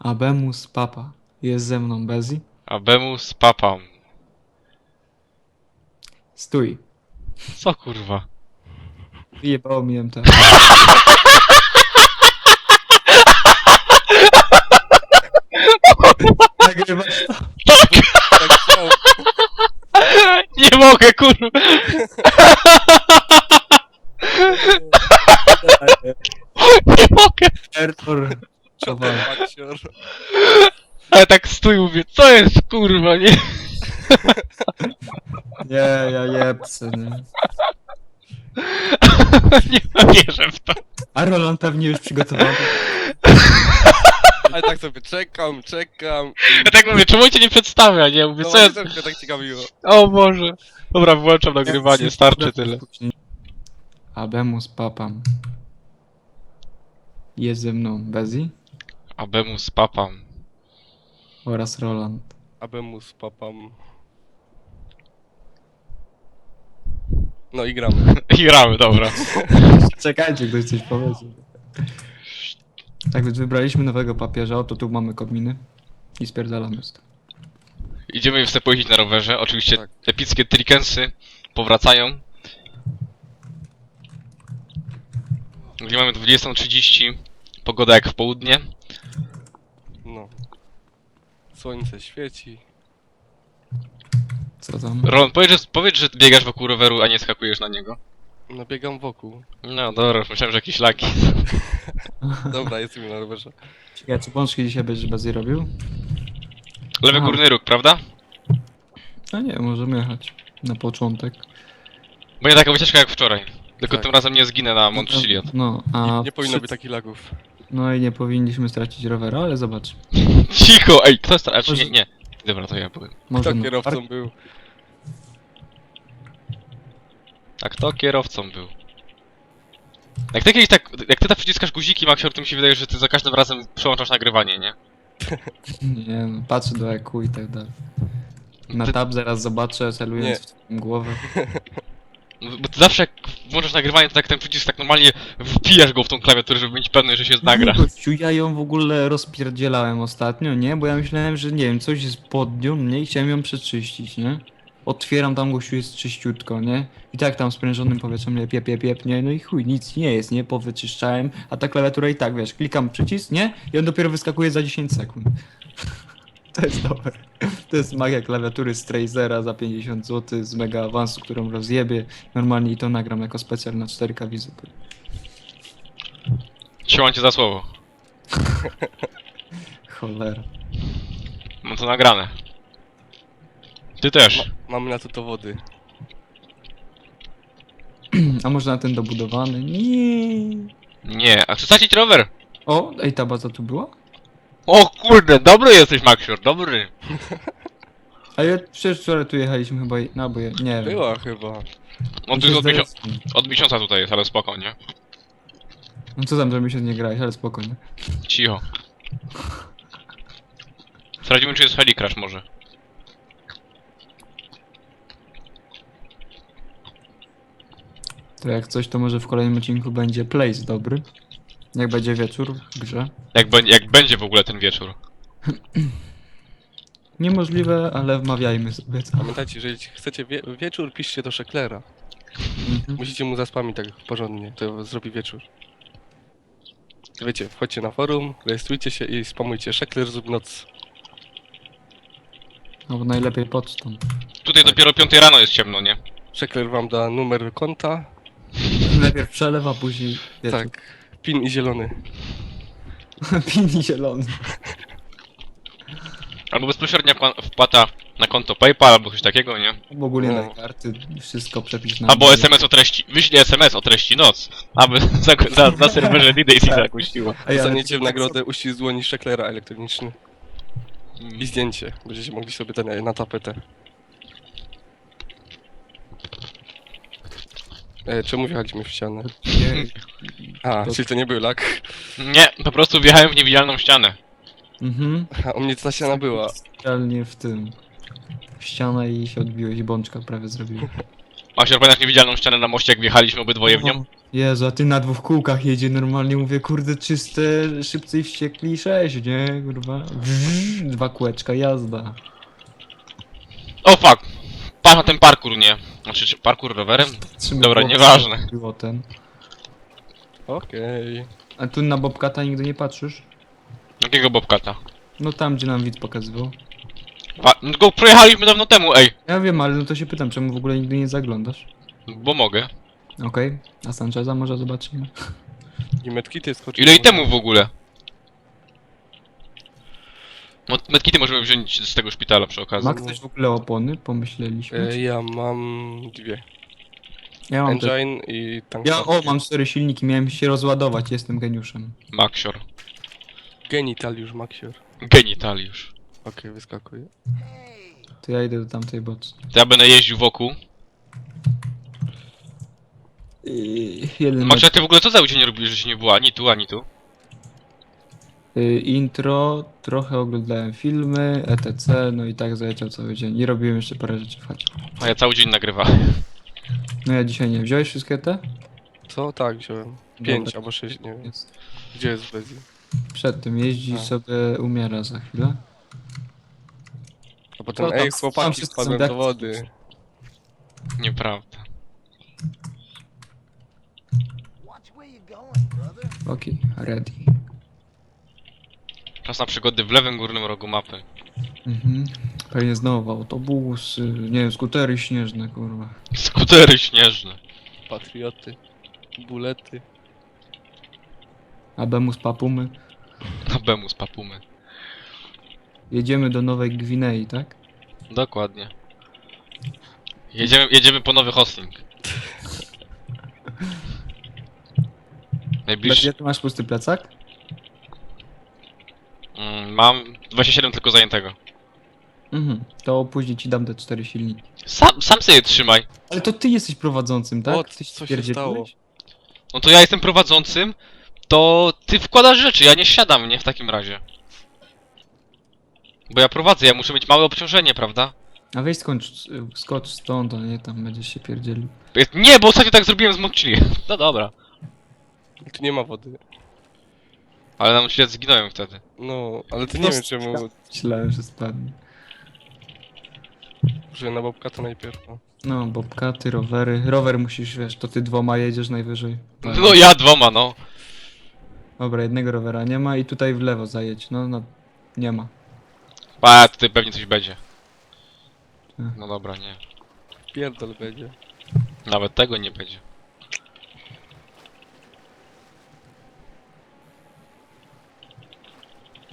Abemus Papa. Jest ze mną Bezi. Abemus papam. Stój. Co kurwa? Wyjebało mi MT. Nagrywasz to? Tak chciał. Nie mogę kurwa! Nie mogę! Error. Tak stój mówię, co jest kurwa, nie? Nie, ja jebce, nie. Nie wierzę w to. A Roland pewnie już przygotowany. Ale tak sobie czekam, czekam. Ja tak mówię, czemu cię nie przedstawia, nie? Mówię, No, co jest? też mnie tak ciekawiło. O Boże. Dobra, włączam nagrywanie, starczy tyle. Abemus Papam. Jest ze mną Bezi Abemus papam. Oraz Roland. Abemus papam. No i gramy. I gramy, dobra. Czekajcie, ktoś coś powiedział. Tak więc wybraliśmy nowego papieża, oto tu mamy kominy. I spierdalamy z tym. Idziemy sobie pojeździć na rowerze. Oczywiście Tak. epickie trikensy powracają. Gdzie mamy 20.30. Pogoda jak w południe. No. Słońce świeci. Co tam? Ron, powiedz, że, powiedz, że biegasz wokół roweru, a nie skakujesz na niego. No biegam wokół. No dobra, myślałem, że jakieś laki. Dobra, jestem na rowerze. Ciekawe, czy pączki dzisiaj będzie Bezi robił? Lewy Aha. górny róg, prawda? A nie, możemy jechać. Na początek. Bo nie taka wycieczka jak wczoraj. Tylko Tak. tym razem nie zginę na Mont Chiliad. No, a... Nie, nie powinno przy- być takich lagów. No i nie powinniśmy stracić rowera, ale zobacz. Cicho! Ej, kto jest... Znaczy, Może- nie, nie. Dobra, to ja byłem. Może Kto na kierowcą park- był? A kto kierowcą był? Jak ty kiedyś tak, jak ty tak przyciskasz guziki, Maxior, to mi się wydaje, że ty za każdym razem przełączasz nagrywanie, nie? Nie no, patrzę do EQ i tak dalej. Na Ty, tab zaraz zobaczę, celując Nie. w twoją głowę. bo ty zawsze jak włączasz nagrywanie, to tak ten przycisk tak normalnie wpijasz go w tą klawiaturę, żeby mieć pewność, że się nagra. Nie, gościu, ja ją w ogóle rozpierdzielałem ostatnio, nie? Bo ja myślałem, że nie wiem, coś jest pod nią, nie? I chciałem ją przeczyścić, nie? Otwieram tam, gościu, jest czyściutko, nie? I tak tam sprężonym powietrzem mnie piep, piep, piep, nie? No i chuj, nic nie jest, nie? Powyczyszczałem, a ta klawiatura i tak, wiesz, klikam przycisk, nie? I on dopiero wyskakuje za 10 sekund. To jest dobre. To jest magia klawiatury z Trazera za 50 zł z mega awansu, którą rozjebie. Normalnie i to nagram jako specjal na 4K wizy. Trzymam cię za słowo. Cholera. Mam to nagrane. Ty też. Ma, mamy na to dowody. A może na ten dobudowany? Nie. Nie, a chcesz stracić rower? O, ej, ta baza tu była? O kurde, dobry jesteś, Maxior, dobry. A ja przecież wczoraj tu jechaliśmy chyba, i- no bo je, nie wiem. Była chyba. On tu Mi jest od, miesią zdaje- od miesiąca tutaj jest, ale spoko, nie? No co tam, że mi się nie grałeś, ale spokojnie. Cicho. Sprawdzimy, czy jest Helicrash może. To jak coś, to może w kolejnym odcinku będzie place dobry. Jak będzie wieczór w grze. Jak, będzie- jak będzie w ogóle ten wieczór. Niemożliwe, ale wmawiajmy sobie co. Pamiętajcie, jeżeli chcecie wie wieczór, piszcie do Szeklera. Mhm. Musicie mu zaspamić tak porządnie, to zrobi wieczór. Wiecie, wchodźcie na forum, rejestrujcie się i spamujcie Szekler zrób noc. No bo najlepiej pocztą. Tutaj dopiero 5 rano jest ciemno, nie? Szekler wam da numer konta, Najpierw przelew, a później wieczór. tak, pin i zielony. Pini zielony. Albo bezpośrednia wpłata na konto PayPal albo coś takiego, nie? W ogóle No. na karty, wszystko przepis na... Albo SMS o treści. Wyślij SMS o treści noc. Aby za- na, na serwerze D-Days i zakuściło. Ej, ale Dostaniecie w tak nagrodę uścisk dłoni Szeklera elektroniczny i zdjęcie. Będziecie mogli sobie ten na tapetę. E, czemu wjechaliśmy w ścianę? Nie. A, To- czyli to nie był lak. Nie, po prostu wjechałem w niewidzialną ścianę. Mhm. A u mnie ta ściana była. Specjalnie w tym. W ścianę i się odbiłeś, bączka prawie zrobiłem. Maksior, pamiętasz niewidzialną ścianę na moście, jak wjechaliśmy obydwoje w nią? Jezu, a ty na dwóch kółkach jedzie normalnie, mówię, kurde, czyste, szybcy i wściekli sześć, nie, kurwa. Dwa kółeczka, jazda. O fuck! Patrz na ten parkour, nie? Znaczy, czy parkour rowerem? Trzymaj Dobra, chłopca, nieważne. Było ten. Okej. A tu na Bobcata nigdy nie patrzysz? Jakiego bobkata? No tam, gdzie nam widz pokazywał. Wa- no go projechaliśmy dawno temu, ej! Ja wiem, ale no to się pytam, czemu w ogóle nigdy nie zaglądasz? Bo mogę. Okej, a Sancheza może zobaczymy. I medkity skoczyły. Ile i temu w ogóle? Medkity możemy wziąć z tego szpitala przy okazji. Ma ktoś w ogóle opony? Pomyśleliśmy. E, ja mam dwie. Ja mam te... Engine i tank. Ja, o, mam cztery silniki, miałem się rozładować, jestem geniuszem. Maksior. Genitaliusz Maxior. Genitaliusz. Okej, wyskakuje. To ja idę do tamtej bocy. To ja będę jeździł wokół. Yy, jeden Maksior, ty w ogóle co cały dzień robisz, że się nie było ani tu, ani tu? Y, intro, trochę oglądałem filmy, etc. No i tak zaleciał cały dzień. I robiłem jeszcze parę rzeczy w chacie. A ja cały dzień nagrywałem. No ja dzisiaj nie. Wziąłeś wszystkie te? Co? Tak, wziąłem. Pięć Dobra. albo sześć, nie wiem. Jest. Gdzie jest Bezi? Przed tym jeździ A. sobie umiera za chwilę. A potem, No tam- ej, tam chłopaki, wszyscy spadłem są do wody. Nieprawda. Watch where you're going, brother. Okej, ready. Czas na przygody w lewym górnym rogu mapy. Mhm. Pewnie znowu autobusy, nie wiem, skutery śnieżne, kurwa. Skutery śnieżne. Patrioty. Bulety. Abemus papumy. Na Bemus papumy. Jedziemy do Nowej Gwinei, tak? Dokładnie. Jedziemy, jedziemy po nowy hosting. Najbliższy... Gdzie ty masz pusty plecak? Mam 27 tylko zajętego. Mhm. To później ci dam te cztery silniki. Sam, sam sobie je trzymaj. Ale to ty jesteś prowadzącym, tak? O, Ty co się stwierdziłeś? No to ja jestem prowadzącym, to ty wkładasz rzeczy, ja nie siadam, nie? W takim razie. Bo ja prowadzę, ja muszę mieć małe obciążenie, prawda? A weź skocz, skocz stąd, a nie tam będziesz się pierdzielił. Nie, bo ostatnio tak zrobiłem z Montchili. No dobra. Tu nie ma wody. Ale nam źle zginąłem wtedy. No, ale to nie wiem czemu. Myślałem, że spadnie. Że na Bobka to najpierw. No. No, bobkaty, rowery. Rower musisz, wiesz, to ty dwoma jedziesz najwyżej. Tak. No ja dwoma, no. Dobra, jednego rowera nie ma i tutaj w lewo zajedź. No, no, nie ma. A, tutaj pewnie coś będzie. No dobra, nie. Pierdol będzie. Nawet tego nie będzie.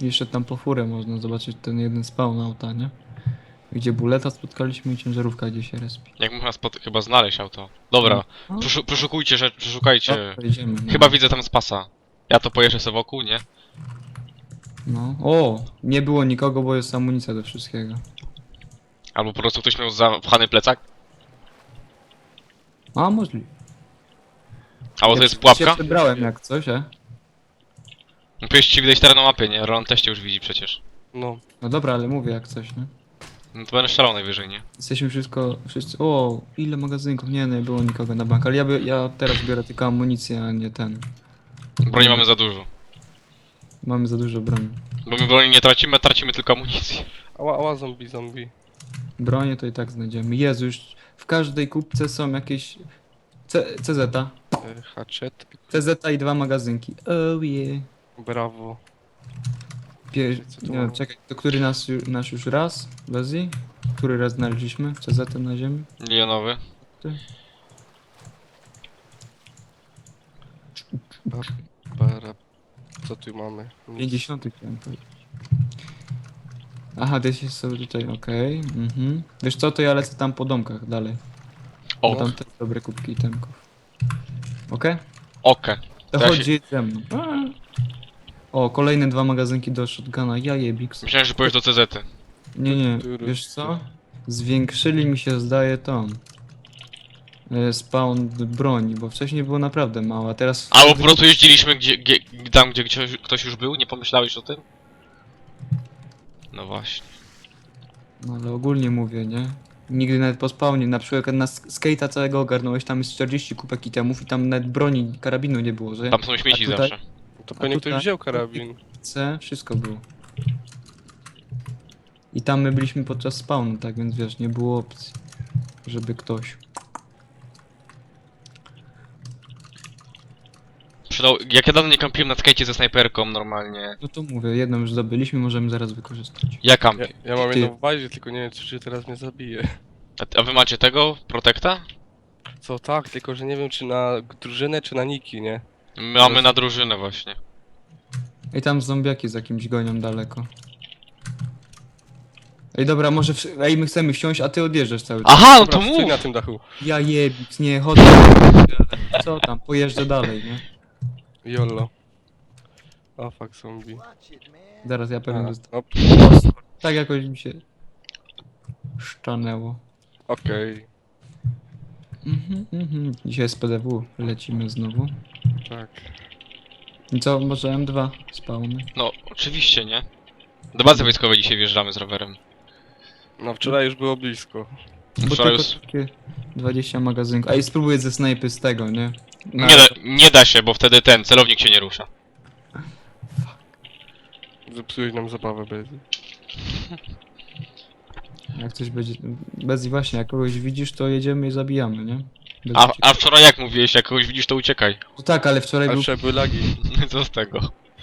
Jeszcze tam po furę można zobaczyć ten jeden spawn auta, nie? Gdzie buleta spotkaliśmy i ciężarówka gdzie się respi. Jak można spot chyba znaleźć auto. Dobra, No. przeszu przeszukujcie, że przeszukajcie. No, idziemy. No. Chyba widzę tam spasa. Ja to pojeżdżę sobie wokół, nie? No. O, nie było nikogo, bo jest amunicja do wszystkiego. Albo po prostu ktoś miał zapchany plecak. A, możliwe. Albo Ja to jest się pułapka. przebrałem jak coś, e? No Powinieneś ci widać teraz na mapie, nie? Ron teście już widzi przecież. No. No dobra, ale mówię jak coś, nie? No to będę strzelał najwyżej, nie? Jesteśmy wszystko, wszyscy, o, ile magazynków, nie, nie było nikogo na bank, ale ja, by, ja teraz biorę tylko amunicję, a nie ten. Broni mamy za dużo. Mamy za dużo broni. Bo my broni nie tracimy, tracimy tylko amunicję. Ała, ała, zombie, zombie. Bronię to i tak znajdziemy. Jezu, już w każdej kupce są jakieś C CZ, E, hatchet. CZ i dwa magazynki. Oh yeah. Brawo. Pier... Co tu Nie mamy? czekaj, to który nas, ju- nasz już raz? Lezji? Który raz znaleźliśmy CZ na ziemi? Milionowy. Bara. Co tu mamy? Nic. 50 chciałem powiedzieć. Aha, ty jest sobie tutaj, okej. Mhm. Wiesz co, to ja lecę tam po domkach dalej. O, Bo tam też dobre kubki i temków. Okej? oke. To Ja chodzi ze mną. A. O, kolejne dwa magazynki do shotguna. Ja jebix. Myślałem, że powiesz do CZ. -y. Nie, nie, wiesz co? Zwiększyli mi się, zdaje, tą. e, Spawn broni, bo wcześniej było naprawdę mało, a teraz... Albo po prostu jeździliśmy gdzie, gdzie, tam, gdzie ktoś, ktoś już był? Nie pomyślałeś o tym? No właśnie. No ale ogólnie mówię, nie? Nigdy nawet po spawnie, na przykład na sk- skate'a całego ogarnąłeś, tam jest 40 kupek itemów i tam nawet broni, karabinu nie było, że Tam są śmieci A tutaj- zawsze. To pewnie ktoś wziął karabin. C, wszystko było. I tam my byliśmy podczas spawnu, tak więc wiesz, nie było opcji, żeby ktoś. Przydał... Jak ja dawno nie kampiłem na skajcie ze snajperką normalnie. No to mówię, jedną już zdobyliśmy, możemy zaraz wykorzystać. Ja Ja, kampię. ja mam Ty- jedną w bazie, tylko nie wiem, czy czy teraz mnie zabije. A, a wy macie tego? Protekta? Co tak, tylko że nie wiem, czy na drużynę, czy na niki, nie? My mamy na drużynę właśnie. Ej, tam zombiaki z jakimś gonią daleko. Ej, dobra, może. W... Ej, my chcemy wsiąść, a ty odjeżdżasz cały czas. Aha, no Dobra, to stój mów! na tym dachu. Ja jebik, nie, chodzę. Co tam, pojeżdżę dalej, nie? Jollo. O fuck zombie. Zaraz ja pewnie A, dostanę. op, Tak jakoś mi się. Szczanęło. Okej, Mhm, mhm. Dzisiaj z PDW lecimy znowu. Tak. I co, może M2 spawny? No, oczywiście, nie? Do bazy wojskowej dzisiaj wjeżdżamy z rowerem. No wczoraj już było blisko. Bo Wczoraj tylko już... takie 20 magazynków. A i spróbuję ze snajpy z tego, nie? Na- Nie da, nie da się, bo wtedy ten celownik się nie rusza. Zepsułeś nam zabawę, bez. Jak coś będzie. Bez i właśnie, jak kogoś widzisz, to jedziemy i zabijamy, nie? A, a wczoraj jak mówiłeś, jak kogoś widzisz, to uciekaj. No tak, ale wczoraj był były lagi. Co z tego?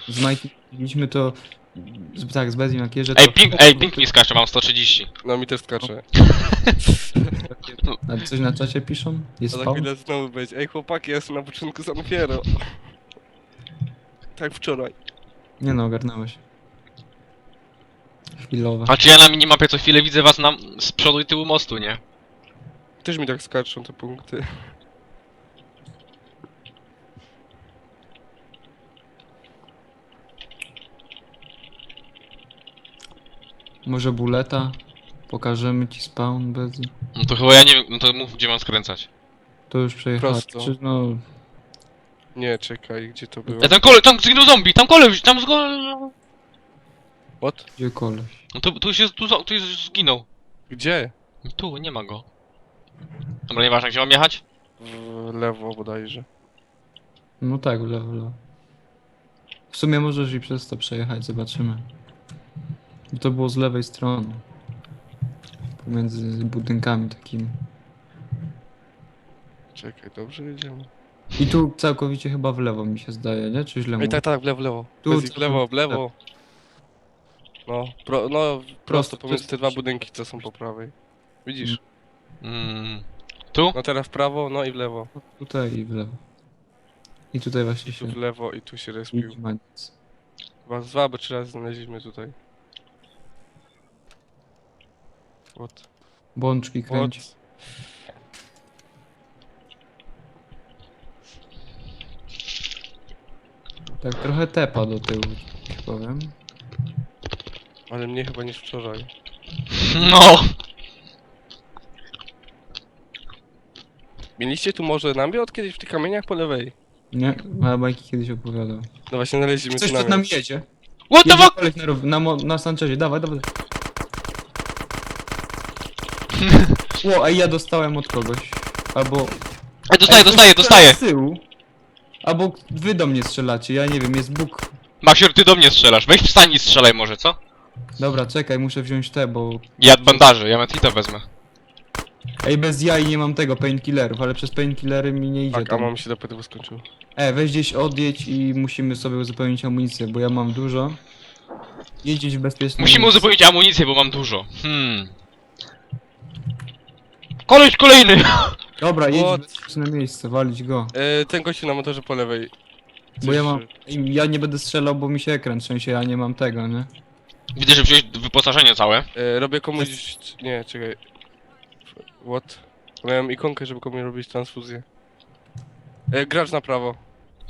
z Majki widzieliśmy to. z- Tak, z Bezim jak jeżdżę, to. Ej, ping, ej, ping mi skacze, mam 130. No mi też skacze. A coś na czacie piszą? Jest A za spawn? chwilę znowu będzie. Ej chłopaki, ja jestem na początku San Fierro. Tak wczoraj. Nie no, ogarnąłeś. Chwilowa. Znaczy ja na minimapie co chwilę widzę was na, z przodu i tyłu mostu, nie? Też mi tak skaczą te punkty. Może buleta? Pokażemy ci spawn bez. No to chyba ja nie wiem, no to mów gdzie mam skręcać. To już przejechałem. Prosto. Czy, no, Nie, czekaj, gdzie to było? Ej, tam kole, tam zginął zombie, tam kole, tam zgo... What? gdzie koleś? No to, tu już jest, tu, zo- tu już zginął. Gdzie? Tu, nie ma go. Dobra, nieważne, gdzie mam jechać? W lewo bodajże. No tak, w lewo, w lewo. W sumie możesz i przez to przejechać, zobaczymy. I To było z lewej strony. Pomiędzy budynkami takimi. Czekaj, dobrze jedziemy. I tu całkowicie chyba w lewo mi się zdaje, nie? Czy źle Ej, mówię? tak, tak, w lewo, w lewo. Tu, Tu, w tu, lewo, w lewo. No, pro, no, prosto pomiędzy te dwa budynki, co są po prawej. Widzisz? Mm. Tu? No teraz w prawo, no i w lewo. Tutaj i w lewo. I tutaj właśnie Tu się w lewo i tu się respił. nie ma nic. Chyba z dwa, bo trzy razy znaleźliśmy tutaj. What? Bączki kręci. What? Tak trochę tepa do tyłu, ci powiem. Ale mnie chyba niż wczoraj. No! Mieliście tu może namiot kiedyś w tych kamieniach po lewej? Nie? A bajki kiedyś opowiadał. No właśnie znaleźliśmy Coś tu przed namiot. nami jedzie. What the Jedzie fuck? koleś na, rów- na, mo- na Sanchezie, dawaj, dawaj. Ło, a ja dostałem od kogoś. Albo... Ej, dostaję, Ej, dostaję, ktoś dostaję! strzela Z tyłu. Albo wy do mnie strzelacie, ja nie wiem, jest Bóg. Maksior, ty do mnie strzelasz, weź wstań i strzelaj może, co? Dobra, czekaj, muszę wziąć te, bo... Ja bandaży, ja metita wezmę. Ej, bez jaj nie mam tego, painkillerów, ale przez painkillery mi nie idzie Tak, a tam. mam się do PTW skończył. E, weź gdzieś odjedź i musimy sobie uzupełnić amunicję, bo ja mam dużo. Jeździć w bezpiecznym Musimy miejscu. uzupełnić amunicję, bo mam dużo. Hmm. Koleś kolejny! Dobra, jedź What? bezpieczne miejsce, walić go. E, ten gościu na motorze po lewej. Bo ja mam... Ej, Ja nie będę strzelał, bo mi się ekran trzęsie, ja nie mam tego, nie? Widzę, że wziąłeś wyposażenie całe. E, robię komuś... Nie, czekaj. What? Miałem ikonkę, żeby komuś robić transfuzję. E, gracz na prawo.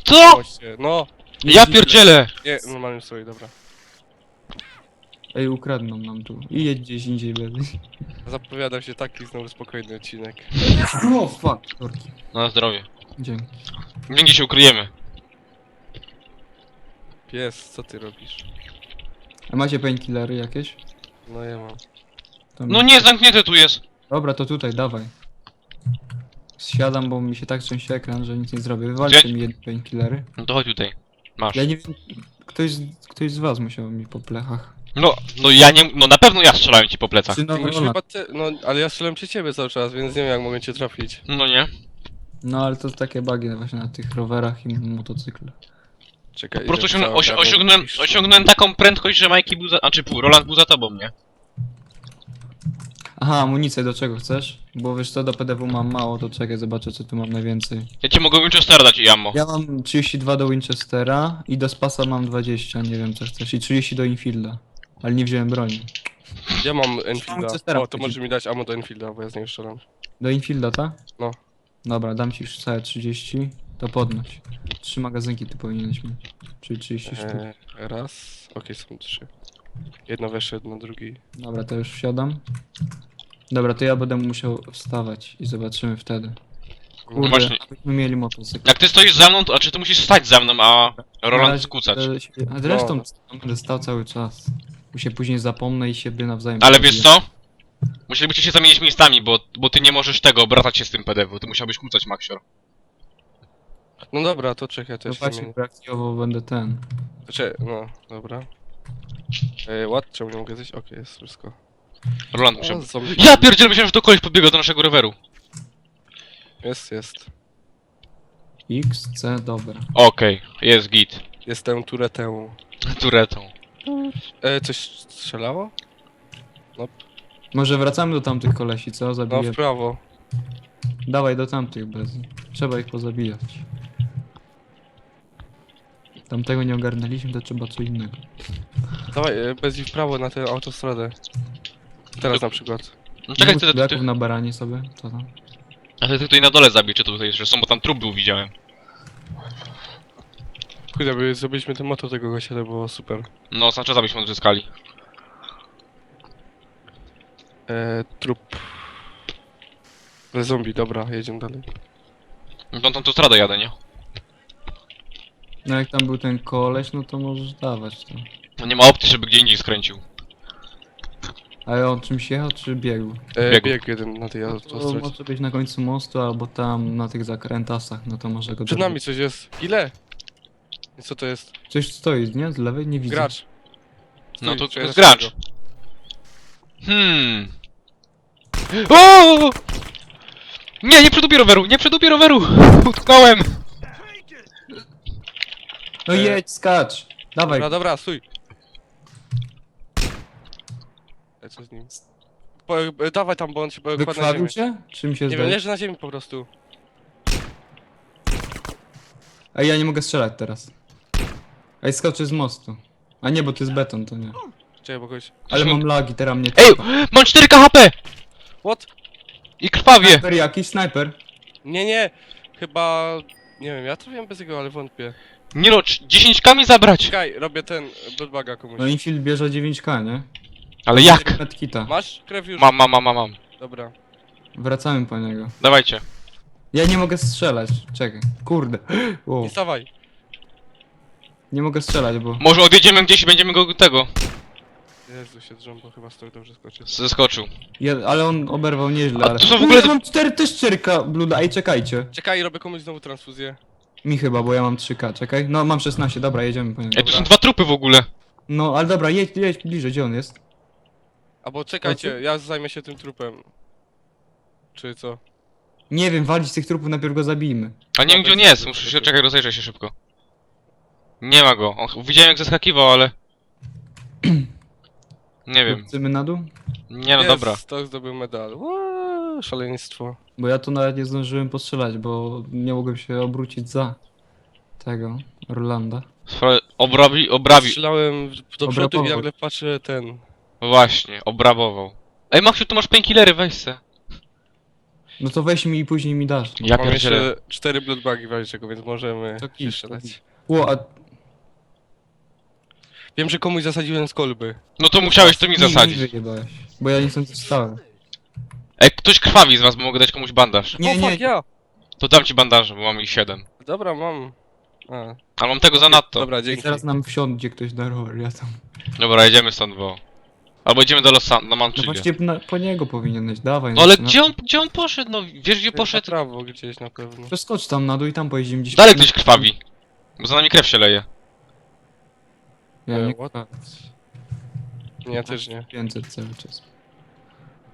Co? Właśnie. No! Ja pierdzielę! Nie, normalnie stoi, dobra. Ej, ukradną nam tu. I jedź gdzieś indziej bez. Zapowiadam się taki znowu spokojny odcinek. O, fuck. Torki. Na zdrowie. Dzięki. Gdzie się ukryjemy? Pies, co ty robisz? A macie painkillery jakieś? No ja mam. To No nie, zamknięte tu jest. Dobra, to tutaj, dawaj. Zsiadam, bo mi się tak trzęsie ekran, że nic nie zrobię. Wywalcie Gdzie? mi jedne painkillery. No to chodź tutaj. Masz. Ja nie wiem, ktoś, z- ktoś z was musiał mi po plechach. No, no ja nie, no na pewno ja strzelałem ci po plecach. Czy no, chyba no, ale ja strzelam cię ciebie cały czas, więc nie wiem jak mogę cię trafić. No nie. no ale to takie bugi właśnie na tych rowerach i motocyklach. Czekaj, Po prostu idę osiągnę, osiągnąłem, osiągnąłem taką prędkość, że Mikey był za, a czy pół, Roland był za tobą, nie? Aha, amunicję do czego chcesz? Bo wiesz co, do PDW mam mało, to czekaj, zobaczę co tu mam najwięcej. Ja ci mogę Winchestera dać i ammo. Ja mam 32 do Winchestera i do Spasa mam 20, nie wiem co chcesz. I 30 do Infielda. Ale nie wziąłem broni. Ja mam Enfielda. Manchestera O, to wchodzi. możesz mi dać ammo do Enfielda, bo ja z niego strzelam. Do Infielda, tak? No. Dobra, dam ci już całe 30, to podnoś. Trzy magazynki ty powinieneś mieć. Czyli 30 sztuk. E, raz. Okej, są trzy. Jedno weszło, jedno drugi. Dobra, to już wsiadam. Dobra, to ja będę musiał wstawać i zobaczymy wtedy. Kurde, No właśnie. abyśmy mieli motocykl. Jak ty stoisz za mną, to, a czy ty musisz stać za mną, a Na Roland razie będę się- A zresztą No. będę stał cały czas. Bo się później zapomnę i siebie nawzajem Ale wiesz pobiję. co? Musielibyście się zamienić miejscami, bo, bo ty nie możesz tego obracać się z tym PDW, ty musiałbyś kłócać Maxior. No dobra, to czekaj, to No ja się właśnie, zmienię. będę ten. Czekaj, no, dobra. E, what? Czemu nie mogę zejść? Okej, jest wszystko. Roland O, zombie. Ja pierdzielę, myślałem, że to koleś podbiega do naszego roweru. Jest, jest. X, C, dobra. Okej, jest git. Jestem turetę. Turetą. E, coś strzelało? Może wracamy do tamtych kolesi, co? No, Zabiję. w prawo. Dawaj do tamtych bez. Trzeba ich pozabijać. Tamtego nie ogarnęliśmy, to trzeba co innego. Dawaj, e, bez i w prawo na tę autostradę. Teraz na przykład. No czekaj, ty, ty, ty, na baranie sobie, co tam? a ty tutaj na dole zabij, czy to tutaj jeszcze są, bo tam trup był, widziałem. Kurde, by zrobiliśmy ten moto tego gościa, to było super. No, znaczy zabyśmy odzyskali. E, trup. Ale zombie, dobra, jedziemy dalej. No tą autostradę jadę, nie? No jak tam był ten koleś, no to możesz dawać to. No nie ma opcji, żeby gdzie indziej skręcił. Ale on czymś jechał, czy biegł? E, Biegł. bieg jeden na tej To autostradzie. może być na końcu mostu, albo tam na tych zakrętasach, no to może go Przed nami coś jest. Ile? I co to jest? Coś stoi, nie? Z lewej nie widzę. Gracz. No to, to jest gracz. Hmm. O! Nie, nie przedubię roweru, nie przedubię roweru! Utknąłem! No E, jedź, skacz! Dawaj, Dobra, dobra, stój. E, co z nim? Po, e, dawaj tam, bo on się kładł na wykrwawił ziemię. się? Czym się Nie wiem, zdaje? leży na ziemi po prostu. Ej, ja nie mogę strzelać teraz. Ej, skoczy z mostu. A nie, bo to jest beton, to nie. Czekaj, bo kogoś... Ale mam lagi, teraz mnie Ej, mam 4 HP! What? I krwawie! Snajper jakiś, snajper. Nie, nie. Chyba... Nie wiem, ja trafiłem bez jego, ale wątpię. Nie no, cz- 10 kami zabrać! Czekaj, robię ten bloodbaga komuś. No Infield bierze 9k, nie? Ale jak? Medkita. Masz krew już? Mam, mam, mam, mam, mam. Dobra. Wracamy po niego. Dawajcie. Ja nie mogę strzelać, czekaj. Kurde. Wow. Nie stawaj. Nie mogę strzelać, bo... Może odjedziemy gdzieś i będziemy go tego... Jezu, się drżą, bo chyba stok dobrze skoczy. Zeskoczył. Ja, ale on oberwał nieźle, A ale... to są w ogóle- Ja mam 4 też 4k, bluda, ej, czekajcie. Czekaj, robię komuś znowu transfuzję. Mi chyba, bo ja mam 3k, czekaj. No, mam 16, dobra, jedziemy po niego. Ej, tu są dwa trupy w ogóle. No, ale dobra, jedź, jedź bliżej, gdzie on jest? Albo czekajcie, ja zajmę się tym trupem. Czy co? Nie wiem, walić z tych trupów, najpierw go zabijmy. A nie wiem gdzie on jest, muszę się, czekaj, rozejrzę się szybko. Nie ma go. On, widziałem jak zeskakiwał, ale... Nie wiem. Wrócimy na dół? Nie no Jest, dobra. Stok zdobył medal. Ło, szaleństwo. Bo ja tu nawet nie zdążyłem postrzelać, bo nie mogłem się obrócić za tego, Rolanda. Spra- Obrabi, obrabi... Strzelałem do przodu i Obrabował. nagle patrzę ten. Właśnie, obrabował. Ej Maxiu, tu masz painkillery, weź se. No to weź mi i później mi dasz. Ja Mam pierdzielę. jeszcze cztery bloodbagi w razie czego, więc możemy To kij, strzelać. Ło, a... Wiem, że komuś zasadziłem z kolby. No to musiałeś to mi nie, nie zasadzić. wyjebałeś, bo ja nie stąd stałem. Ej, ktoś krwawi z was, bo mogę dać komuś bandaż. Nie, o, nie, fuck, ja! To dam ci bandaże, bo mam ich 7. Dobra, mam. A, Ale mam tego za nadto. Dobra, dzięki. Teraz nam wsiądzie ktoś na rower, ja tam... Dobra, jedziemy stąd, bo... Albo idziemy do Los San- na No właśnie na, po niego powinieneś, dawaj. No ale no, gdzie on, gdzie on poszedł? No wiesz gdzie Na poszedł? prawo gdzieś na pewno. Przeskocz tam na dół i tam pojedziemy gdzieś. Dalej ktoś krwawi. Bo za nami krew się leje. Ja E, nie what? krwawię. Nie, ja też nie. 500 cały czas.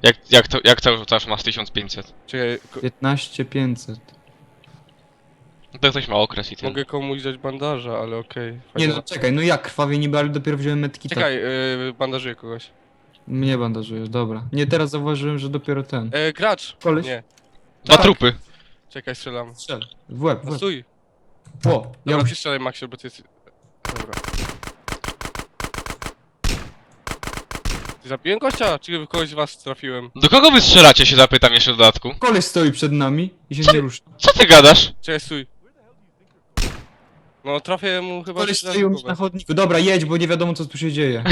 Jak, jak, to, jak cały czas masz 1500? Czekaj, ko 15 500. No to ktoś ma okres i tyle. mogę komuś dać bandaża, ale okej. Nie no czekaj, no jak krwawie niby, ale dopiero wziąłem medkita. Czekaj, yy, bandażuję kogoś. Mnie bandażujesz, dobra. Nie, teraz zauważyłem, że dopiero ten. E, gracz! Koleś? Nie, Dwa tak. trupy. czekaj, strzelam. Strzel. W łeb, w No łeb. stój! O, Dobra, ja ty strzelaj, Maxiu, bo ty jest... Dobra. Ty Zabiłem gościa, czy kogoś z was trafiłem? Do kogo wy strzelacie się zapytam jeszcze w dodatku? Koleś stoi przed nami i się nie rusza. Co ty gadasz? Czekaj, stój. No, trafię mu chyba Koleś stoi mnie na chodniku. Dobra, jedź, bo nie wiadomo co tu się dzieje.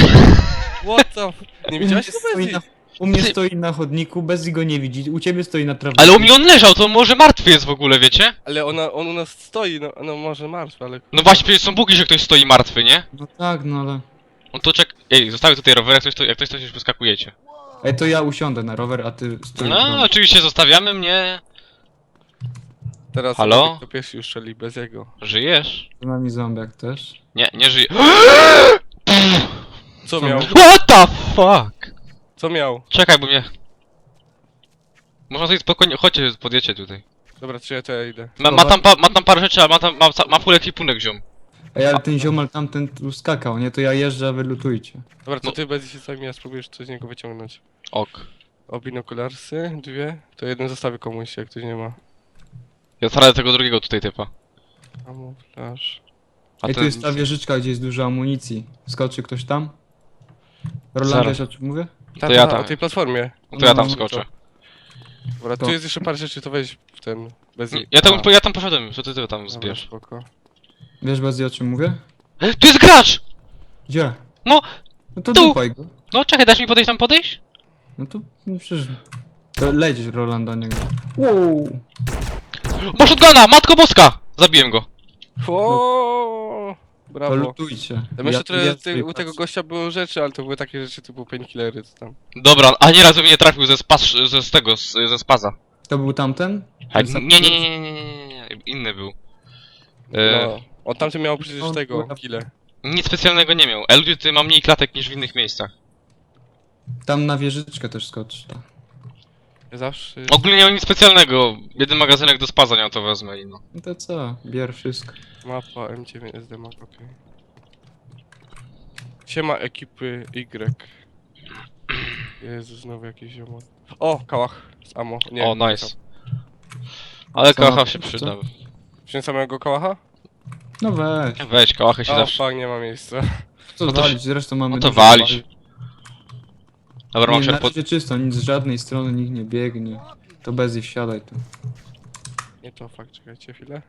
What the... f- Nie U widziałeś mnie stoi na, u mnie Ty- stoi na chodniku, bez go nie widzi. U ciebie stoi na trawie. Ale u mnie on leżał, to może martwy jest w ogóle, wiecie? Ale ona, on u nas stoi, no, no może martwy, ale... No właśnie, przecież są bugi, że ktoś stoi martwy, nie? No tak, no ale... On to czek... Ej, zostawię tutaj rower, jak ktoś to, jak ktoś to już wyskakujecie. Ej, to ja usiądę na rower, a ty stój. No, oczywiście zostawiamy mnie. Teraz Halo? kto pierwszy już strzeli bez jego. Żyjesz? Z nami zombiak też. Nie, nie żyje. Co Co miał? What the fuck? Co miał? Czekaj, bo mnie... Można sobie spokojnie, chodźcie, podjecie tutaj. Dobra, czy ja to ja idę. Ma, ma, tam, pa, ma tam parę rzeczy, a ma tam, ma, ma full ekwipunek ziom. Ej, ale ten ziomal tamten tu skakał, nie? To ja jeżdżę, a wy lutujcie. Dobra, to No. ty bez się zajmie, ja spróbujesz coś z niego wyciągnąć. Ok. O, binokularsy, dwie. To jeden zostawię komuś, jak ktoś nie ma. Ja starałem tego drugiego tutaj typa. Kamuflaż. A Ej, tu ten- jest ta wieżyczka, gdzie jest dużo amunicji. Skoczy ktoś tam? Roland, Zaraz. wiesz o czym mówię? Ta, To ja ta, tam. O tej platformie. No to ja tam No, skoczę. Dobra, To- tu jest jeszcze parę rzeczy, to weź w ten... Bez... Ja tam, ja tam poszedłem, co ty, ty tam dobra, zbierz. spoko. Wiesz bez o czym mówię? Tu jest gracz! Gdzie? No, No to tu. dupaj go. No czekaj, dasz mi podejść tam podejść? No to no przecież... To leć Roland do niego. Wow. Ma shotguna! Matko boska! Zabiłem go. O, To Brawo. lutujcie. Ja myślę, Ja- że ja te, sobie u tego gościa były rzeczy, ale to były takie rzeczy typu painkillery, co tam. Dobra, a nie razu mnie trafił ze spas, ze z tego, z, ze spaza. To był tamten? A, Ten nie, nie, nie, nie, nie, nie, nie, inny był. E, No. On tamty miał przecież On tego, była- kile. Nic specjalnego nie miał. Eludy ma mniej klatek niż w innych miejscach. Tam na wieżyczkę też skocz. tak. Zawsze... Ogólnie nie miał nic specjalnego. Jeden magazynek do spaza miał, to wezmę i no. No to co? Bier wszystko. Mapa M9 SD Mac, okej. Siema ekipy Y. Jezu, znowu jakiś ziomo. O, kałach z ammo. Nie, o, nie nice. Ale Co kałacha się co? przydał. Wziąłem samego kałacha? No weź. Weź, kałachę się O, zawsze. nie ma miejsca. Co No to walić? Zresztą mamy no to dużo walić. Dobra, Nie, mam się na pod... razie czysto, nic z żadnej strony nikt nie biegnie. To bez ich siadaj tu. Nie to, fuck, czekajcie chwilę.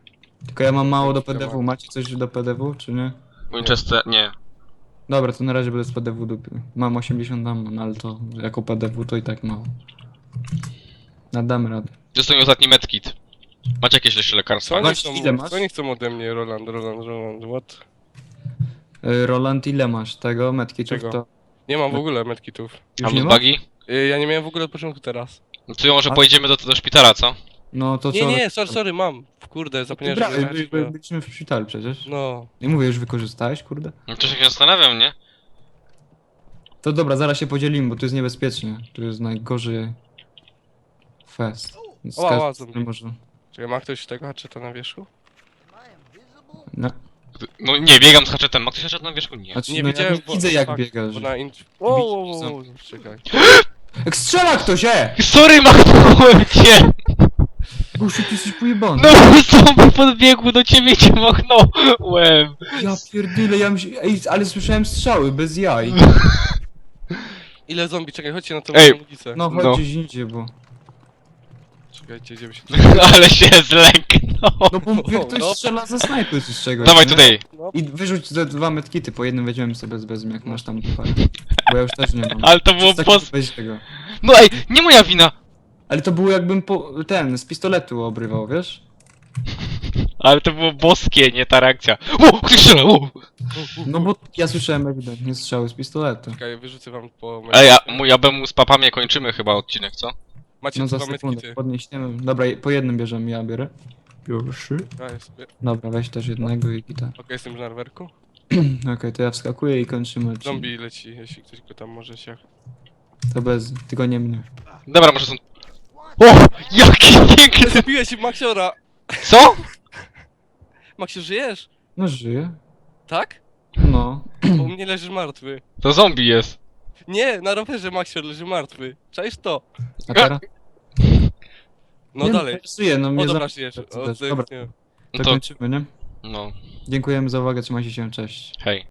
Tylko ja mam mało do PDW. Macie coś do PDW, czy nie? Winchester, nie. Dobra, to na razie będę z PDW dupił. Mam 80 ammo, no ale to jako PDW to i tak mało. No damy radę. To jest mój ostatni medkit. Macie jakieś jeszcze Co lekarstwa? oni, Właśnie, chcą, ile masz? co oni chcą ode mnie, Roland, Roland, Roland, what? Y, Roland, ile masz tego medkitów? Czego? To Nie mam w ogóle medkitów. już Mam nie ma? bagi? Y, Ja nie miałem w ogóle od początku teraz. No to może A- pojedziemy do, do szpitala, co? No to Nie, co? nie, sorry, sorry, mam. Kurde, Ty zapomniałem, że by, by, byliśmy w szpitalu przecież. No. Nie mówię, już wykorzystałeś, kurde? No to się zastanawiam, nie? To dobra, zaraz się podzielimy, bo tu jest niebezpiecznie. Tu jest najgorzej. Fest. Z O, o, każdej zombie. może. Czekaj, ma ktoś tego haczeta na wierzchu? No, No nie, biegam z haczetem. Ma ktoś haczet na wierzchu? Nie. znaczy, Nie no, widziałem, ja nie bo- widzę jak fuck, biegasz. Bo na int... Wow, wow, wow, wow, czekaj. Jak strzela ktoś, e! Sorry, machnąłem cię! Gusiu, ty jesteś pojebany. No, zombie podbiegł do ciebie i cię machnąłem! Ja pierdolę, ja myśl... Ej, ale słyszałem strzały, bez jaj. Ile zombie? Czekaj, chodźcie na tą Ej. ulicę. No chodź No. gdzieś indziej, bo... Czekajcie, idziemy się... Ale się zlęknął! No bo mówię, ktoś No. strzela ze snajpy czy z czegoś, Dawaj nie? tutaj! No, I wyrzuć te dwa medkity, po jednym weźmiemy sobie z bezm, jak masz tam dupa. Bo ja już też nie mam. Ale to było pos... weź tego. No ej, nie moja wina! Ale to było jakbym po... ten, z pistoletu obrywał, wiesz? Ale to było boskie, nie ta reakcja. O, ktoś strzela, o! No bo ja słyszałem ewidentnie strzały z pistoletu. Czekaj, wyrzucę wam po... Ej, a mój abemu z papami kończymy chyba odcinek, co? Macie No dwa metki, sekundę ty. podniesiemy. Dobra, po jednym bierzemy, ja biorę. Pierwszy. Dobra, weź też jednego i. Okej, jestem już na rowerku. Okej, to ja wskakuję i kończymy odcinek. Zombie leci, jeśli ktoś go tam może się... To bez, tylko nie mnie. Dobra, może są... O! Jaki piękny! Zabiłeś Maxiora! Co? Maxior, żyjesz? No żyje. Tak? No. Bo u mnie leży martwy. To zombie jest. Nie, na rowerze Maxior leży martwy. Czaisz to? A teraz? No nie, dalej. No, żyje, no mnie O dobra, za- żyjesz. to O, też. Dobra, nie. No to to... kończymy, nie? No, Dziękujemy za uwagę, trzymajcie się, cześć. hej.